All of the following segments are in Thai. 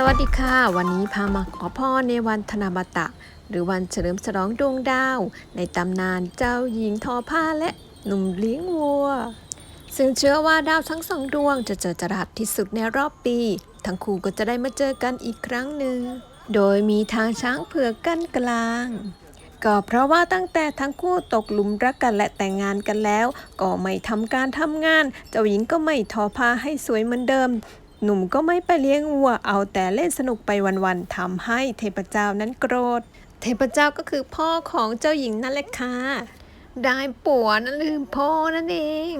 สวัสดีค่ะ วันนี้พามาขอพรในวันธนบัตะ หรือวันเฉลิมฉลองดวงดาว ในตำนานเจ้าหญิงทอผ้าและหนุ่มเลี้ยงวัว ซึ่งเชื่อว่าดาวทั้งสองดวงจะเจอจรัสที่สุดในรอบปี ทั้งคู่ก็จะได้มาเจอกันอีกครั้งหนึ่ง โดยมีทางช้างเผือกกั้นกลาง ก็เพราะว่าตั้งแต่ทั้งคู่ตกหลุมรักกันและแต่งงานกันแล้ว ก็ไม่ทำการทำงาน เจ้าหญิงก็ไม่ทอผ้าให้สวยเหมือนเดิม หนุ่มก็ไม่ไปเลี้ยงวัวเอาแต่เล่นสนุกไปวันๆทำให้เทพเจ้านั้นโกรธ เทพเจ้าก็คือพ่อของเจ้าหญิงนั่นแหละค่ะได้ปัวนั้นลืมพ่อนั่นเอง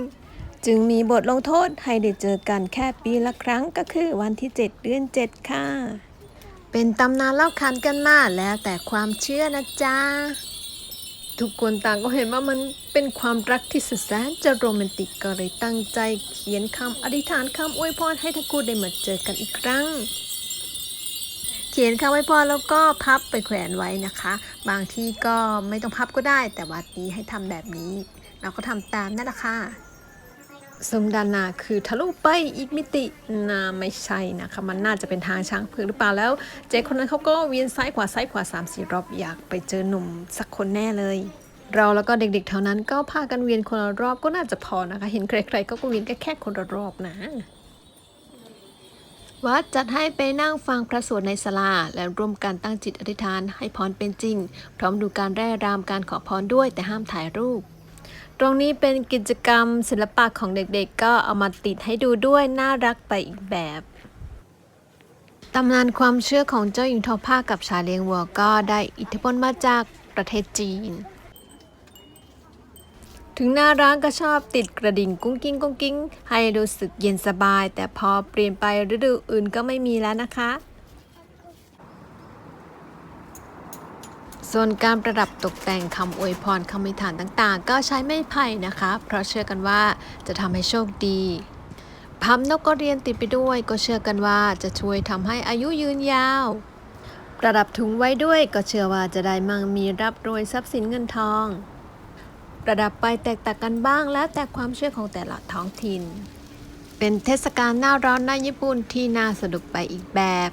จึงมีบทลงโทษให้ได้เจอกันแค่ปีละครั้งก็คือวันที่ 7 เดือน 7 ค่ะ เป็นตำนานเล่าขานกันมาแล้วแต่ความเชื่อนะจ๊ะ ทุกคนต่างก็เห็นว่ามันเป็นความรักที่สุดแสนจะโรแมนติกก็เลยตั้งใจเขียนคำอธิษฐานคำอวยพรให้ทั้งคู่ได้มาเจอกันอีกครั้ง เขียนคำอวยพรแล้วก็พับไปแขวนไว้นะคะ บางที่ก็ไม่ต้องพับก็ได้ แต่วัดนี้ให้ทำแบบนี้ เราก็ทำตามนั่นแหละค่ะ สมดานนาคือทะลุไปอีกมิตินาไม่ใช่นะคะมันน่าจะเป็นทางช้างเผือกหรือเปล่าแล้ว เจ๊คนนั้นเขาก็เวียนซ้ายขวาซ้ายขวาสามสี่รอบอยากไปเจอหนุ่มสักคนแน่เลย เราแล้วก็เด็กๆเท่านั้นก็พากันเวียนคนละรอบก็น่าจะพอนะคะ เห็นใครๆก็เวียนแค่แค่คนละรอบนะวัดจัดให้ไปนั่งฟังพระสวดในศาลา และร่วมกันตั้งจิตอธิษฐานให้พรเป็นจริง พร้อมดูการแร่รามการขอพรด้วยแต่ห้ามถ่ายรูป ตรงนี้เป็นกิจกรรมศิลปะของเด็กๆ ก็เอามาติดให้ดูด้วยน่ารักไปอีกแบบตำนานความเชื่อของเจ้าหญิงทอผ้ากับชาเลียงวัวก็ได้อิทธิพลมาจากประเทศจีน ถึงหน้าร้านก็ชอบติดกระดิ่งกุ้งกิ้งกุ้งกิ้ง ให้รู้สึกเย็นสบาย แต่พอเปลี่ยนไปฤดูอื่นก็ไม่มีแล้วนะคะ ส่วนการประดับตกแต่งคำอวยพรคำอธิฐานต่างๆ ก็ใช้ไม้ไผ่นะคะ เพราะเชื่อกันว่าจะทำให้โชคดีพับนกกระเรียนติดไปด้วย ก็เชื่อกันว่าจะช่วยทำให้อายุยืนยาว ประดับถุงไว้ด้วยก็เชื่อว่าจะได้มั่งมีรับรวยทรัพย์สินเงินทอง ประดับไปแตกต่างกันบ้างแล้วแต่ความเชื่อของแต่ละท้องถิ่น เป็นเทศกาลหน้าร้อนในญี่ปุ่นที่น่าสนุกไปอีกแบบ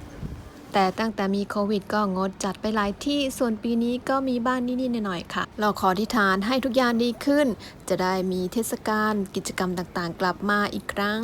แต่ตั้งแต่มีโควิดก็งดจัดไปหลายที่ส่วนปีนี้ก็มีบ้านนิดๆหน่อยๆค่ะ เราขอที่ฐานให้ทุกอย่างดีขึ้น จะได้มีเทศกาลกิจกรรมต่างๆ กลับมาอีกครั้ง